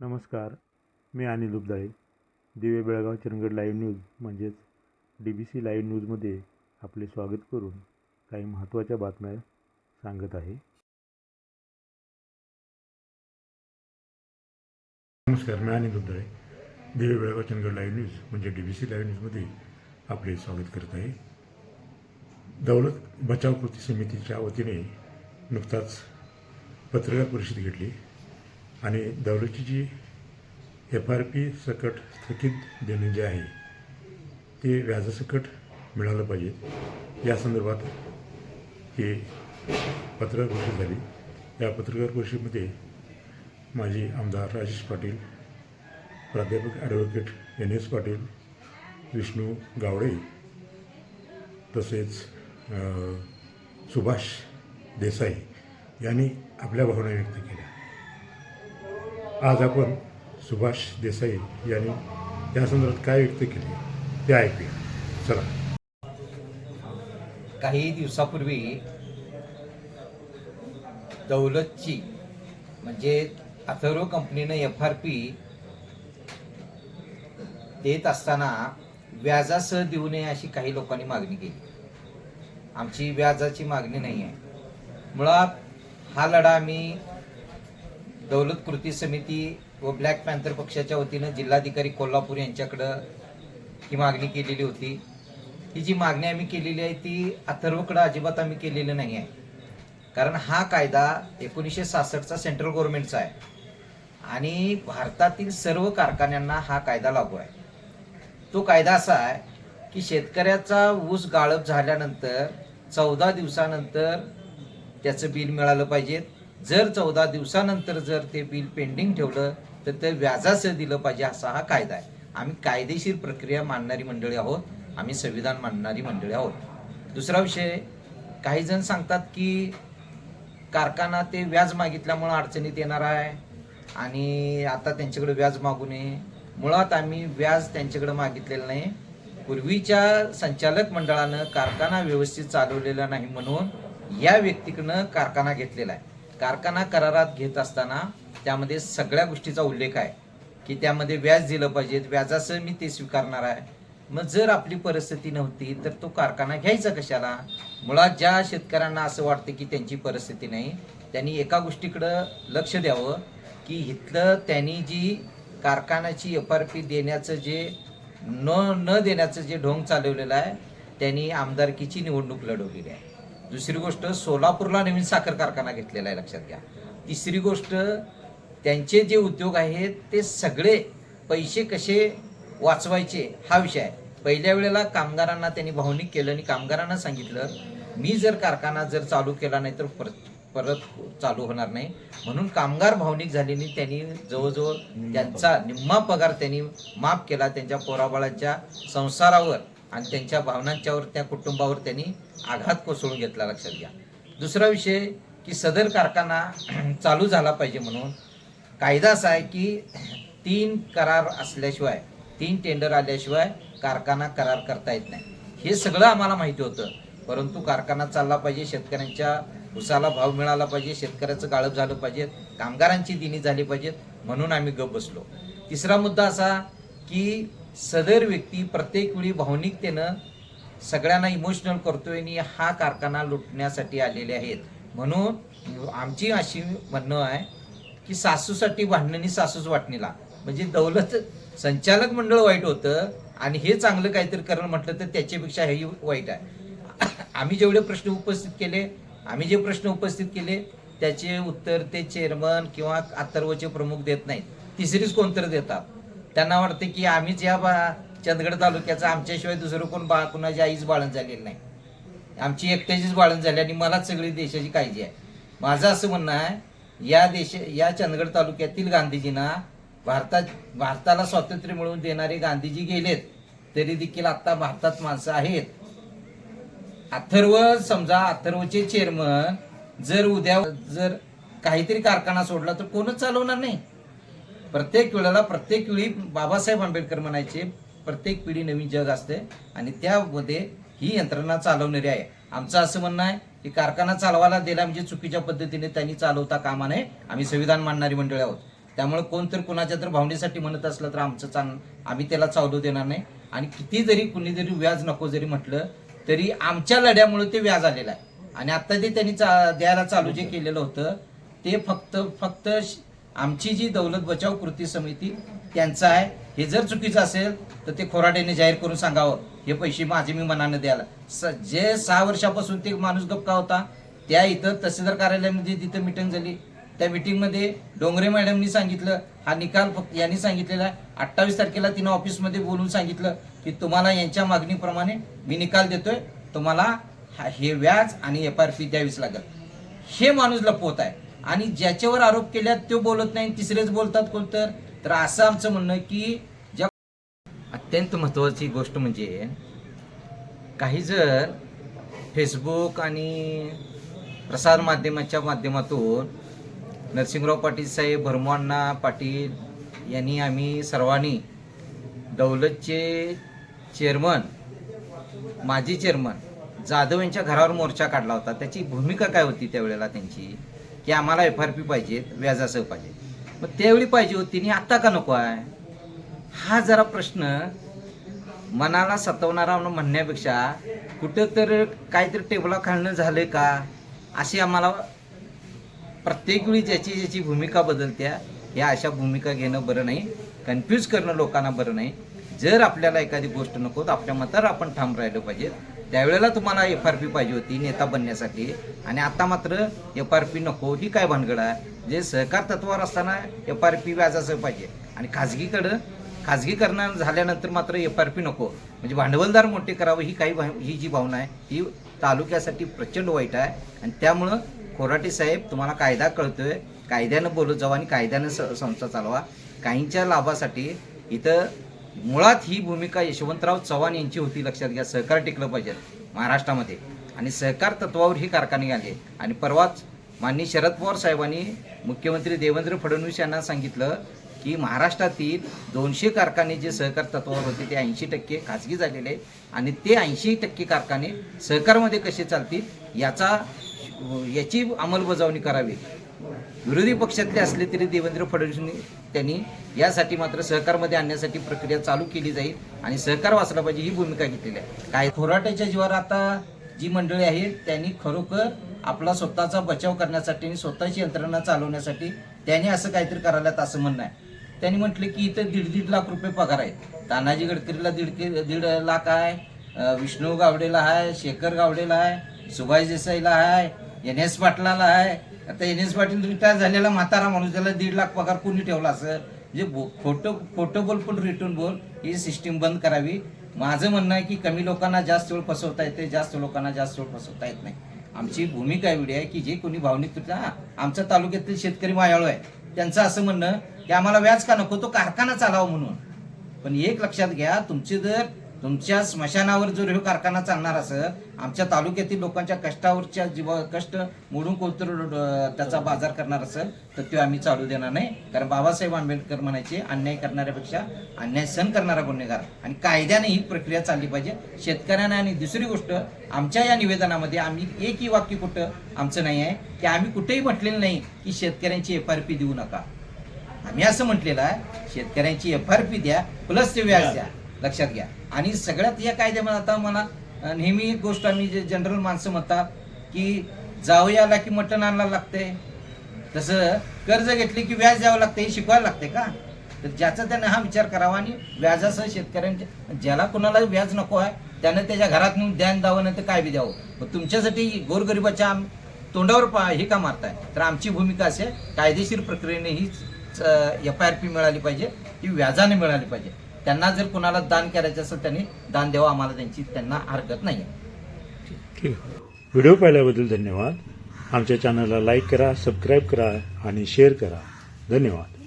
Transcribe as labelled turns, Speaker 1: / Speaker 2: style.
Speaker 1: नमस्कार मी अनिल उबदाळे. दिवे Belgaum Chandgad live news म्हणजेच डी बी सी लाईव्ह न्यूजमध्ये आपले स्वागत करून काही महत्त्वाच्या बातम्या सांगत आहे. नमस्कार मी अनिल उबदाळे. दिवे बेळगाव चंदगड लाईव्ह न्यूज म्हणजे डी बी सी लाईव्ह न्यूजमध्ये आपले स्वागत करत आहे. दौलत बचाव कृती समितीच्या वतीने नुकताच पत्रकार परिषद घेतली. आणि दौलतची जी एफ आर पी सकट थकीत देणे जे आहे. ते व्याजासकट मिळालं पाहिजे. या संदर्भात ही पत्रकार परिषद झाली. या पत्रकार परिषदेमध्ये माजी आमदार राजेश पाटील प्राध्यापक advocate N S Patil Vishnu Gawade तसेच सुभाष देसाई यांनी आपल्या भावना व्यक्त केल्या. आज आपण सुभाष देसाई यांनी या संदर्भात काय व्यक्त केले ते ऐकूया. चला.
Speaker 2: काही दिवसापूर्वी दौलतची म्हणजे अथर्व कंपनीनं एफ आर पी देत असताना व्याजासह देऊ नये अशी काही लोकांनी मागणी केली. आमची व्याजाची मागणी नाही आहे मुळात हा लढा आम्ही दौलत कृती समिती व ब्लॅक पॅन्थर पक्षाच्या वतीनं जिल्हाधिकारी कोल्हापूर यांच्याकडं ही मागणी केलेली होती. ही जी मागणी आम्ही केलेली आहे ती अथर्वकडं अजिबात आम्ही केलेली नाही आहे. कारण हा कायदा एकोणीसशे सासष्टचा सेंट्रल गव्हर्नमेंटचा आहे. आणि भारतातील सर्व कारखान्यांना हा कायदा लागू आहे. तो कायदा असा आहे की शेतकऱ्याचा ऊस गाळप झाल्यानंतर चौदा दिवसानंतर त्याचं बिल मिळालं पाहिजे जर चौदा दिवसानंतर जर ते बिल पेंडिंग ठेवलं तर ते व्याजासह दिलं पाहिजे असा हा कायदा आहे. आम्ही कायदेशीर प्रक्रिया मानणारी मंडळी आहोत. आम्ही संविधान मानणारी मंडळी आहोत. दुसरा विषय काही जण सांगतात की कारखाना ते व्याज मागितल्यामुळं अडचणीत येणार आहे आणि आता त्यांच्याकडे व्याज मागू नये मुळात आम्ही व्याज त्यांच्याकडे मागितलेलं नाही. पूर्वीच्या संचालक मंडळानं कारखाना व्यवस्थित चालवलेला नाही म्हणून या व्यक्तीकडनं कारखाना घेतलेला आहे. कारखाना करारात घेत असताना त्यामध्ये सगळ्या गोष्टीचा उल्लेख आहे की त्यामध्ये व्याज दिलं पाहिजे व्याजासह मी ते स्वीकारणार आहे. मग जर आपली परिस्थिती नव्हती तर तो कारखाना घ्यायचा कशाला? मुळात ज्या शेतकऱ्यांना असं वाटतं की त्यांची परिस्थिती नाही त्यांनी एका गोष्टीकडं लक्ष द्यावं की इथलं त्यांनी जी कारखान्याची एफ आर पी देण्याचं जे न न देण्याचं जे ढोंग चालवलेलं आहे त्यांनी आमदारकीची निवडणूक लढवलेली आहे. दुसरी गोष्ट सोलापूरला नवीन साखर कारखाना घेतलेला आहे लक्षात घ्या. तिसरी गोष्ट त्यांचे जे उद्योग आहेत ते सगळे पैसे कसे वाचवायचे हा विषय आहे. पहिल्या वेळेला कामगारांना त्यांनी भावनिक केलं आणि कामगारांना सांगितलं मी जर कारखाना जर चालू केला नाही तर परत परत चालू होणार नाही. म्हणून कामगार भावनिक झालेली त्यांनी जवळजवळ त्यांचा निम्मा पगार त्यांनी माफ केला त्यांच्या पोराबाळाच्या संसारावर. आणि त्यांच्या भावनांच्यावर त्या कुटुंबावर त्यांनी आघात कोसळून घेतला. लक्षात घ्या. दुसरा विषय की सदर कारखाना चालू झाला पाहिजे म्हणून. कायदा असा आहे की तीन करार असल्याशिवाय तीन टेंडर आल्याशिवाय कारखाना करार करता येत नाही. हे सगळं आम्हाला माहिती होतं. परंतु कारखाना चालला पाहिजे शेतकऱ्यांच्या उसाला भाव मिळाला पाहिजे शेतकऱ्याचं गाळप झालं पाहिजे कामगारांची दिनी झाली पाहिजेत म्हणून आम्ही गप बसलो. तिसरा मुद्दा असा की सदर व्यक्ती प्रत्येक वेळी भावनिकतेनं सगळ्यांना इमोशनल करतोय आणि हा कारखाना लुटण्यासाठी आलेले आहेत. म्हणून आमची अशी म्हणणं आहे की सासूसाठी भांडणी सासूच वाटणीला. म्हणजे दौलत संचालक मंडळ वाईट होतं आणि हे चांगलं काहीतरी करणं म्हटलं तर त्याच्यापेक्षा हेही वाईट आहे. आम्ही जेवढे प्रश्न उपस्थित केले आम्ही जे प्रश्न उपस्थित केले त्याचे उत्तर ते चेअरमन किंवा अथर्वचे प्रमुख देत नाहीत. तिसरीच कोणतर देतात. त्यांना वाटते की आम्हीच या बा चंदगड तालुक्याचा आमच्याशिवाय दुसरं कोण बा कुणाची आईच बाळण झालेली नाही. आमची एकट्याचीच बाळण झाली आणि मलाच सगळी देशाची काळजी आहे. माझं असं म्हणणं आहे या देश या चंदगड तालुक्यातील गांधीजींना भारतात भारताला स्वातंत्र्य मिळवून देणारे गांधीजी गेलेत तरी देखील आता भारतात माणसं आहेत. अथर्व समजा अथर्वचे चेअरमन जर उद्या जर काहीतरी कारखाना सोडला तर कोणच चालवणार नाही? प्रत्येक वेळेला प्रत्येक वेळी बाबासाहेब आंबेडकर म्हणायचे प्रत्येक पिढी नवीन जग असते आणि त्यामध्ये ही यंत्रणा चालवणारी आहे. आमचं असं म्हणणं आहे की कारखाना चालवायला दिला म्हणजे चुकीच्या पद्धतीने त्यांनी चालवता कामा नये. आम्ही संविधान मानणारी मंडळी आहोत. त्यामुळे कोण तर कुणाच्या तर भावनेसाठी म्हणत असलं तर आमचं चाल आम्ही त्याला चालू देणार नाही. आणि किती जरी कुणी जरी व्याज नको जरी म्हटलं तरी आमच्या लढ्यामुळे ते व्याज आलेलं आहे. आणि आता ते त्यांनी चा द्यायला चालू जे केलेलं होतं ते फक्त फक्त श- आमची जी दौलत बचाव कृती समिती त्यांचं आहे हे जर चुकीचं असेल तर ते खोराड्याने जाहीर करून सांगावं. हे पैसे माझे मी मनानं द्यायला. स जे सहा वर्षापासून ते माणूस गप्पा होता त्या इथं तहसीलदार कार्यालयामध्ये तिथं मिटिंग झाली त्या मिटिंगमध्ये डोंगरे मॅडमनी सांगितलं हा निकाल फक्त यांनी सांगितलेला आहे. अठ्ठावीस तारखेला तिनं ऑफिसमध्ये बोलून सांगितलं की तुम्हाला यांच्या मागणीप्रमाणे मी निकाल देतोय तुम्हाला हा- हे व्याज आणि एफ आर पी द्यावीच लागेल. हे माणूस लपवत आहे. आणि ज्याच्यावर आरोप केल्यात तो बोलत नाही तिसरेच बोलतात कोणतर? तर असं आमचं म्हणणं की ज्या अत्यंत महत्त्वाची गोष्ट म्हणजे काही जर फेसबुक आणि प्रसार माध्यमाच्या माध्यमातून नरसिंहराव पाटील साहेब भरमण्णा पाटील यांनी आम्ही सर्वांनी दौलतचे चेअरमन माजी चेअरमन जाधव यांच्या घरावर मोर्चा काढला होता. त्याची भूमिका काय होती त्यावेळेला त्यांची? की आम्हाला एफ आर पी पाहिजेत व्याजासह पाहिजे. मग त्यावेळी पाहिजे होती आणि आता का नको आहे? हा जरा प्रश्न मनाला सतवणारा म्हणण्यापेक्षा कुठं तर काहीतरी टेबला खालणं झालं का? अशी आम्हाला प्रत्येक वेळी ज्याची ज्याची भूमिका बदलत्या या अशा भूमिका घेणं बरं नाही कन्फ्यूज करणं लोकांना बरं नाही. जर आपल्याला एखादी गोष्ट नको तर आपल्या मतावर आपण ठाम राहिलं पाहिजे. त्यावेळेला तुम्हाला एफ आर पी पाहिजे होती नेता बनण्यासाठी. आणि आता मात्र एफ आर पी नको ही काय भानगड आहे? जे सहकार तत्वावर असताना एफ आर पी व्याजासह पाहिजे. आणि खाजगीकडं खाजगीकरण झाल्यानंतर मात्र एफ आर पी नको. म्हणजे भांडवलदार मोठे करावं ही काही भाव- ही जी भावना आहे ही तालुक्यासाठी प्रचंड वाईट आहे. आणि त्यामुळं खोराटे साहेब तुम्हाला कायदा कळतोय. कायद्यानं बोलत जावा आणि कायद्यानं स संस्था चालवा. काहींच्या लाभासाठी इथं मुळात ही भूमिका यशवंतराव चव्हाण यांची होती लक्षात घ्या. सहकार टिकलं पाहिजे महाराष्ट्रामध्ये. आणि सहकार तत्वावर ही कारखाने आले. आणि परवाच माननीय शरद पवार साहेबांनी मुख्यमंत्री देवेंद्र फडणवीस यांना सांगितलं की महाराष्ट्रातील दोनशे कारखाने जे सहकार तत्वावर होते ते ऐंशी टक्के खाजगी झालेले आणि ते ऐंशी टक्के कारखाने सहकारमध्ये कसे चालतील याचा याची अंमलबजावणी करावी. विरोधी पक्षातले असले तरी देवेंद्र फडणवीसांनी त्यांनी यासाठी मात्र सहकारमध्ये आणण्यासाठी प्रक्रिया चालू केली जाईल आणि सहकार वाचला पाहिजे ही भूमिका घेतलेली आहे. काय खोराट्याच्या जीवावर आता जी मंडळी आहेत त्यांनी खरोखर आपला स्वतःचा बचाव करण्यासाठी आणि स्वतःची यंत्रणा चालवण्यासाठी त्यांनी असं काहीतरी करायला असं म्हणणं आहे. त्यांनी म्हटलं की इथं दीड दीड लाख रुपये पगार आहेत. तानाजी गडकरीला दीड दीड लाख आहे विष्णू गावडेला आहे शेखर गावडेला आहे सुभाष देसाईला आहे एन एस पाटलाला आहे आता एन एस पाटील रिटायर झालेला म्हातारा माणूस त्याला दीड लाख पगार कोणी ठेवला असं? जे बो- खोटं खोटं बोल पण रिटर्न बोल ही सिस्टीम बंद करावी. माझं म्हणणं आहे की कमी लोकांना जास्त वेळ फसवता येते जास्त लोकांना जास्त वेळ फसवता येत नाही. आमची भूमिका एवढी आहे की जे कोणी भावनिक आमच्या तालुक्यातील शेतकरी मायाळू आहे. त्यांचं असं म्हणणं की आम्हाला व्याज का नको तो कारखाना चालावा म्हणून. पण एक लक्षात घ्या तुमचे जर तुमच्या स्मशानावर जर हे कारखाना चालणार असेल आमच्या तालुक्यातील लोकांच्या कष्टावरच्या जीव कष्ट मोडून कोणतर त्याचा बाजार करणार असेल तर तो आम्ही चालू देणार नाही. कारण बाबासाहेब आंबेडकर म्हणायचे अन्याय करणाऱ्यापेक्षा अन्याय सहन करणारा गुन्हेगार. आणि कायद्याने ही प्रक्रिया चालली पाहिजे. शेतकऱ्यांना आणि दुसरी गोष्ट आमच्या या निवेदनामध्ये आम्ही एकही वाक्य कुठं आमचं नाही आहे की आम्ही कुठेही म्हटलेलं नाही की शेतकऱ्यांची एफ आर पी देऊ नका. आम्ही असं म्हटलेलं आहे शेतकऱ्यांची एफ आर पी द्या प्लस ते व्याज द्या. लक्षात घ्या. आणि सगळ्यात या कायद्यामध्ये आता मला नेहमी एक गोष्ट आम्ही जे जनरल माणसं म्हणतात की जाऊ याला की मटण आणायला लागते तसं कर्ज घेतले की व्याज द्यावं लागते हे शिकवायला लागते का? तर ज्याचा त्याने हा विचार करावा आणि व्याजासह शेतकऱ्यांच्या ज्याला कोणाला व्याज नको आहे त्यानं त्याच्या घरात नेऊन ध्यान द्यावं नाही तर काय बी द्यावं. मग तुमच्यासाठी गोरगरिबाच्या आम- तोंडावर पा हे का मारताय? तर आमची भूमिका असे कायदेशीर प्रक्रियेने ही एफ आय आर पी मिळाली पाहिजे ती व्याजाने मिळाली पाहिजे. त्यांना जर कुणाला दान करायचं असेल त्यांनी दान द्यावं. आम्हाला त्यांची त्यांना हरकत नाही आहे.
Speaker 1: ठीक व्हिडिओ पाहिल्याबद्दल धन्यवाद. आमच्या चॅनलला लाईक करा सबस्क्राईब करा आणि शेअर करा. धन्यवाद.